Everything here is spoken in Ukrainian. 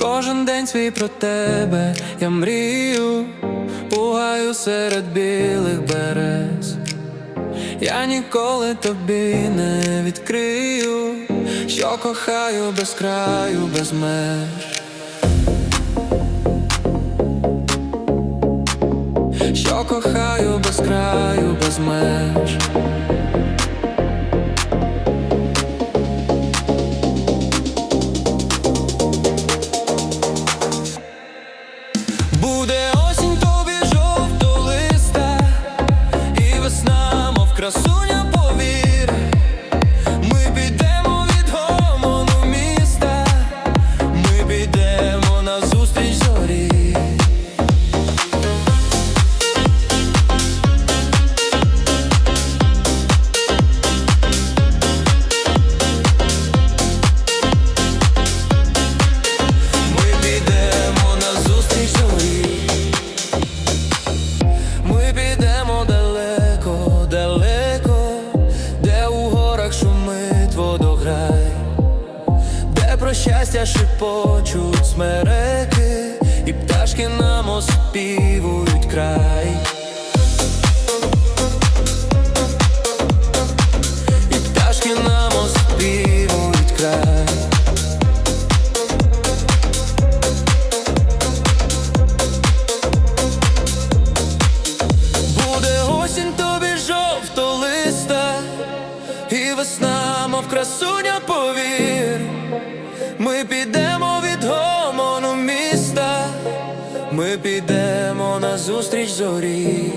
Кожен день свій про тебе я мрію, пугаю серед білих берез. Я ніколи тобі не відкрию, що кохаю без краю, без меж. Що кохаю без краю, без меж. Щастя шепочуть смереки, і пташки нам оспівують край. Пташки нам оспівують край. Буде осінь тобі жовто листа, і весна, мов красуня, повір. ми підемо на зустріч зорі.